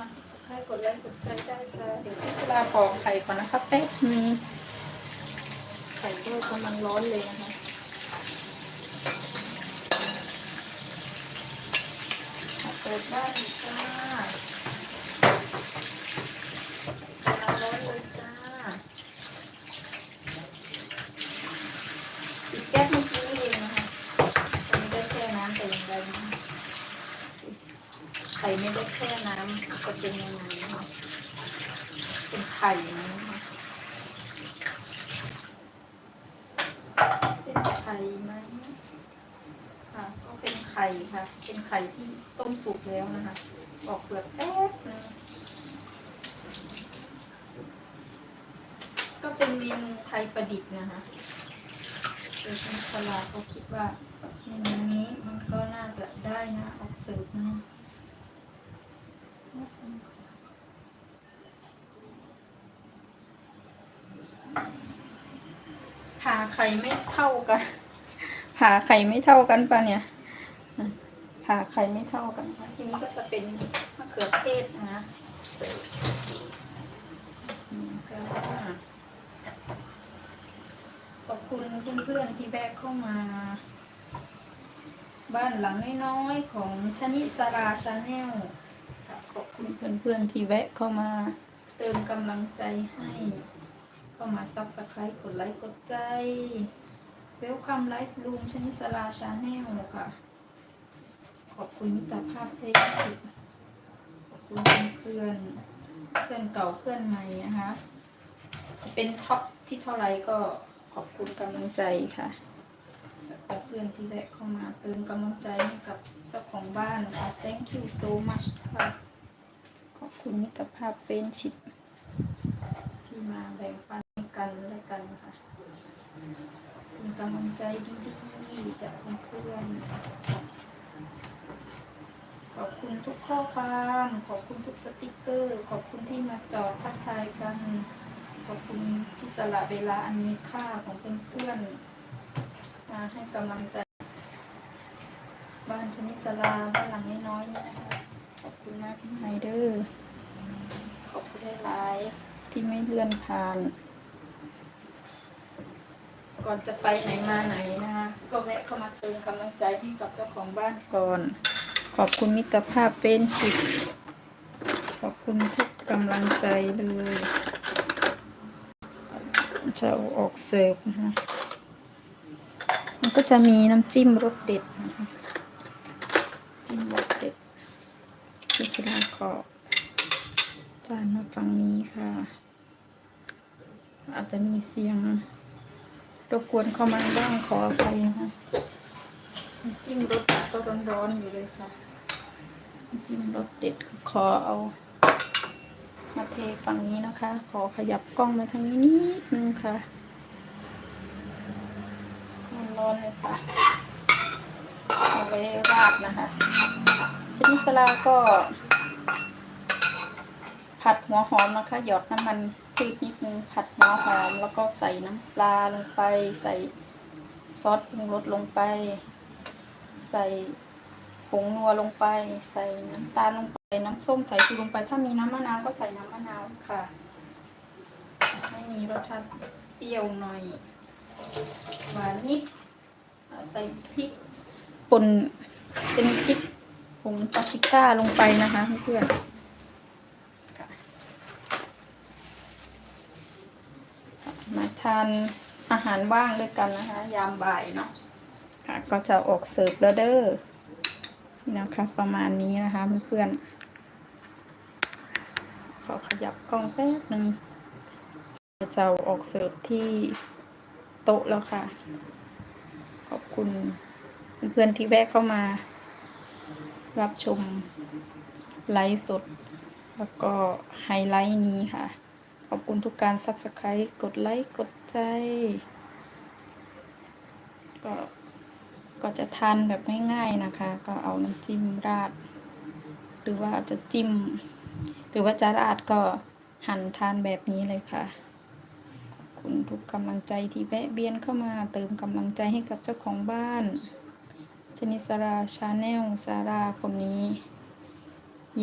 มา subscribe กดไลค์กดใจได้จ้าเดี๋ยวพี่สลาขอไข่ก่อนนะคะแป๊บนึงไข่ก็กำลังร้อนเลยนะคะอะเปิดบ้านอีกจ้ากำลังร้อนเลยจ้าปิดแก๊สเมื่อกี้นี่เองนะคะตอนนี้ได้แช่น้ำแต่อย่างใดนะคะ ไข่ไม่ได้แช่น้ำก็เป็นยังไงเป็นไข่นะคะเป็นไข่ไหมค่ะ ก็เป็นไข่ค่ะ เป็นไข่ที่ต้มสุกแล้วนะคะ ออกเปลือกแป๊บนึงก็เป็นเมนูไทยประดิษฐ์นะคะโดยคุณสลาเขาคิดว่าเมนูนี้มันก็น่าจะได้นะ ออกเสิร์ฟนะ ผ่าไข่ไม่เท่ากันผ่าไข่ไม่เท่ากันปะเนี่ยอะผ่าไข่ไม่เท่ากันค่ะทีนี้ก็จะเป็นมะเขือเทศนะเสิร์ฟอืมก็ขอบคุณเพื่อนๆที่แวะเข้ามา บ้านหลังน้อยๆของชนิสราชาแนลขอบคุณเพื่อนๆที่แวะเข้ามา เติมกำลังใจให้ เข้ามาซับสไครต์กดไลค์กดใจเวลคัมไลฟ์ลูมชนิสราชาแนลค่ะ ขอบคุณมิตรภาพเฟซชิพขอบคุณเพื่อนเพื่อนเก่าเพื่อนใหม่นะคะ เป็นท็อปที่เท่าไหรก็ขอบคุณกำลังใจค่ะกับเพื่อนที่แวะเข้ามาเติมกำลังใจให้กับเจ้าของบ้านค่ะ thank you so much ค่ะ ขอบคุณมิตรภาพเฟรนชิพที่มาแบ่งปัน กันและกันค่ะเป็นกำลังใจดีๆจากเพื่อนๆขอบคุณทุกข้อความขอบคุณทุกสติกเกอร์ ขอบคุณที่มาจอดทักทายกัน ขอบคุณที่สละเวลาอันมีค่าของเพื่อนๆมาให้กำลังใจบ้านชนิสลาบ้านหลังน้อยๆนี่นะคะขอบคุณมากพี่ไฮเดอร์ขอบคุณหลายๆที่ไม่เลื่อนผ่าน ก่อนจะไปไหนมาไหนนะคะ ก็แวะเข้ามาเติมกำลังใจให้กับเจ้าของบ้านก่อน ขอบคุณมิตรภาพเฟนชิพขอบคุณทุกกำลังใจเลยจะอาออกเสิร์ฟนะคะมันก็จะมีน้ำจิ้มรสเด็ดนะคะจิ้มรสเด็ดพิซซ่าก็จานมาฝั่งนี้ค่ะ อาจจะมีเสียง รบกวนเข้ามาบ้างขออภัยนะคะน้ำจิ้มรสเด็ดก็ร้อนๆอยู่เลยค่ะน้ำจิ้มรสเด็ดขอเอา มาเทฝั่งนี้นะคะ ขอขยับกล้องมาทางนี้นิดนึงค่ะร้อนๆเลยค่ะเอาไว้ราดนะคะชนิดสลาก็ ผัดหัวหอมนะคะ หยอดน้ำมัน พืชนิดนึงผัดหัวหอมแล้วก็ใส่น้ำปลาลงไป ใส่ซอสปรุงรสลงไป ใส่ผงนัวลงไป ใส่น้ำตาลลงไปน้ำส้มใส่ชูลงไปถ้ามีน้ำมะนาวก็ใส่น้ำมะนาวค่ะให้มีรสชาติเปรี้ยวหน่อยหวานนิดใส่พริกป่นเป็นพริกผงปาปริก้าลงไปนะคะเพื่อนๆค่ะ มาทานอาหารว่างด้วยกันนะคะ ยามบ่ายเนาะค่ะก็จะออกเสิร์ฟแล้วเด้อนี่นะคะ ประมาณนี้นะคะเพื่อนๆขอขยับกล้องแป๊บนึงจะเอาออกเสิร์ฟที่โต๊ะแล้วค่ะ ขอบคุณเพื่อนๆที่แวะเข้ามา รับชมไลฟ์สด แล้วก็ไฮไลท์นี้ค่ะ ขอบคุณทุกการ Subscribe กดไลค์ กดใจก็ก็จะทานแบบง่ายๆนะคะ ก็เอาน้ำจิ้มราด หรือว่าจะจิ้ม หรือว่าจะราดก็หั่นทานแบบนี้เลยค่ะขอบคุณทุกกำลังใจที่แวะเวียนเข้ามาเติมกำลังใจให้กับเจ้าของบ้าน ชนิสราชาแนลซาราคนนี้